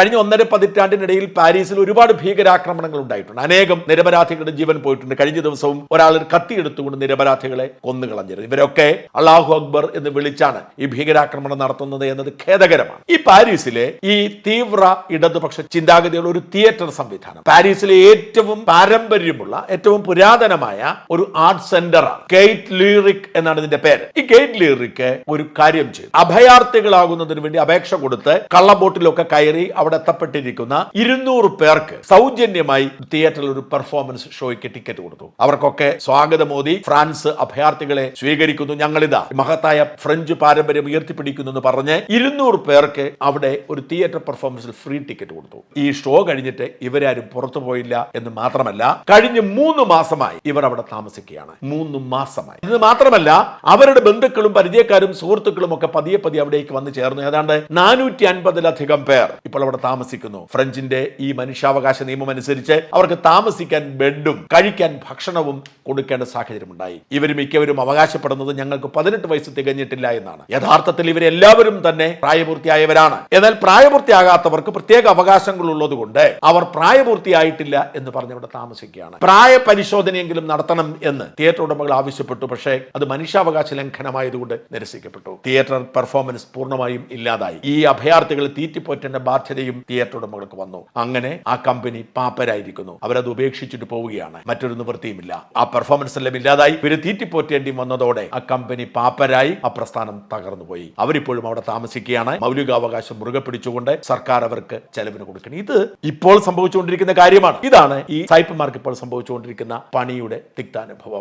കഴിഞ്ഞ ഒന്നര പതിറ്റാണ്ടിനിടയിൽ പാരീസിൽ ഒരുപാട് ഭീകരാക്രമണങ്ങൾ ഉണ്ടായിട്ടുണ്ട്. അനേകം നിരപരാധികളുടെ ജീവൻ പോയിട്ടുണ്ട്. കഴിഞ്ഞ ദിവസവും ഒരാൾ ഒരു കത്തി എടുത്തുകൊണ്ട് നിരപരാധികളെ കൊന്നുകളഞ്ഞിരുന്നു. ഇവരൊക്കെ അള്ളാഹു അക്ബർ എന്ന് വിളിച്ചാണ് ഈ ഭീകരാക്രമണം നടത്തുന്നത് എന്നത് ഖേദകരമാണ്. ഈ പാരീസിലെ ഈ തീവ്ര ഇടതുപക്ഷ ചിന്താഗതിയുള്ള ഒരു തിയേറ്റർ സംവിധാനം. പാരീസിലെ ഏറ്റവും പാരമ്പര്യമുള്ള ഏറ്റവും പുരാതനമായ ഒരു ആർട്ട് സെന്ററാണ്. ഗേറ്റ് ലീറിക് എന്നാണ് ഇതിന്റെ പേര്. ഈ ഗേറ്റ് ലീറിക് ഒരു കാര്യം ചെയ്തു. അഭയാർത്ഥികളാകുന്നതിന് വേണ്ടി അപേക്ഷ കൊടുത്ത് കള്ളബോട്ടിലൊക്കെ കയറി എത്തപ്പെട്ടിരിക്കുന്ന ഇരുന്നൂറ് പേർക്ക് സൗജന്യമായി തിയേറ്ററിൽ ഒരു പെർഫോമൻസ് ഷോയ്ക്ക് ടിക്കറ്റ് കൊടുത്തു. അവർക്കൊക്കെ സ്വാഗതമോദി ഫ്രാൻസ് അഭയാർത്ഥികളെ സ്വീകരിക്കുന്നു. ഞങ്ങളിതാ. മഹത്തായ ഫ്രഞ്ച് പാരമ്പര്യം ഉയർത്തിപ്പിടിക്കുന്നു എന്ന് പറഞ്ഞ് ഇരുന്നൂറ് പേർക്ക് അവിടെ ഒരു തിയേറ്റർ പെർഫോമൻസിൽ ഫ്രീ ടിക്കറ്റ് കൊടുത്തു. ഈ ഷോ കഴിഞ്ഞിട്ട് ഇവരാരും പുറത്തു പോയില്ല എന്ന് മാത്രമല്ല കഴിഞ്ഞ മൂന്ന് മാസമായി ഇവർ അവിടെ താമസിക്കുകയാണ്. മൂന്ന് മാസമായി. ഇത് മാത്രമല്ല അവരുടെ ബന്ധുക്കളും പരിചയക്കാരും സുഹൃത്തുക്കളും ഒക്കെ പതിയെ പതിയെ അവിടേക്ക് വന്ന് ചേർന്നു. ഏതാണ്ട് നാനൂറ്റി അൻപതിലധികം പേർ ഇപ്പോൾ അവിടെ താമസിക്കുന്നു. ഫ്രഞ്ചിന്റെ ഈ മനുഷ്യാവകാശ നിയമം അനുസരിച്ച് അവർക്ക് താമസിക്കാൻ ബെഡും കഴിക്കാൻ ഭക്ഷണവും കൊടുക്കേണ്ട സാഹചര്യമുണ്ടായി. ഇവർ മിക്കവരും അവകാശപ്പെടുന്നത് ഞങ്ങൾക്ക് പതിനെട്ട് വയസ്സ് തികഞ്ഞിട്ടില്ല എന്നാണ്. യഥാർത്ഥത്തിൽ ഇവരെല്ലാവരും തന്നെ പ്രായപൂർത്തിയായവരാണ്. എന്നാൽ പ്രായപൂർത്തിയാകാത്തവർക്ക് പ്രത്യേക അവകാശങ്ങൾ ഉള്ളതുകൊണ്ട് അവർ പ്രായപൂർത്തിയായിട്ടില്ല എന്ന് പറഞ്ഞ് ഇവിടെ താമസിക്കുകയാണ്. പ്രായ പരിശോധനയെങ്കിലും നടത്തണം എന്ന് തിയേറ്റർ ഉടമകൾ ആവശ്യപ്പെട്ടു. പക്ഷേ അത് മനുഷ്യാവകാശ ലംഘനമായതുകൊണ്ട് നിരസിക്കപ്പെട്ടു. തിയേറ്റർ പെർഫോമൻസ് പൂർണമായും ഇല്ലാതായി. ഈ അഭയാർത്ഥികൾ തീറ്റിപ്പോറ്റേണ്ട ബാധ്യതയും തിയേറ്റർ ഉടമകൾക്ക് വന്നു. അങ്ങനെ ആ കമ്പനി പാപ്പരായിരിക്കുന്നു. അവരത് ഉപേക്ഷിച്ചിട്ട് പോവുകയാണ്. മറ്റൊരു നിവൃത്തിയുമില്ല. ആ പെർഫോമൻസ് എല്ലാം ഇല്ലാതായി. ഇവർ തീറ്റിപ്പോറ്റേണ്ടി വന്നതോടെ ആ കമ്പനി പാപ്പരായി. ആ പ്രസ്ഥാനം തകർന്നു പോയി അവരിപ്പോഴും അവിടെ താമസിക്കുകയാണ്. മൗലികാവകാശം മുറുകെ പിടിച്ചുകൊണ്ട് സർക്കാർ അവർക്ക് ചെലവിന് കൊടുക്കണം. ഇത് ഇപ്പോൾ സംഭവിച്ചുകൊണ്ടിരിക്കുന്ന കാര്യമാണ്. ഇതാണ് ഈ സായിപ്പന്മാർക്ക് ഇപ്പോൾ സംഭവിച്ചുകൊണ്ടിരിക്കുന്ന പണിയുടെ തിക്താനുഭവം.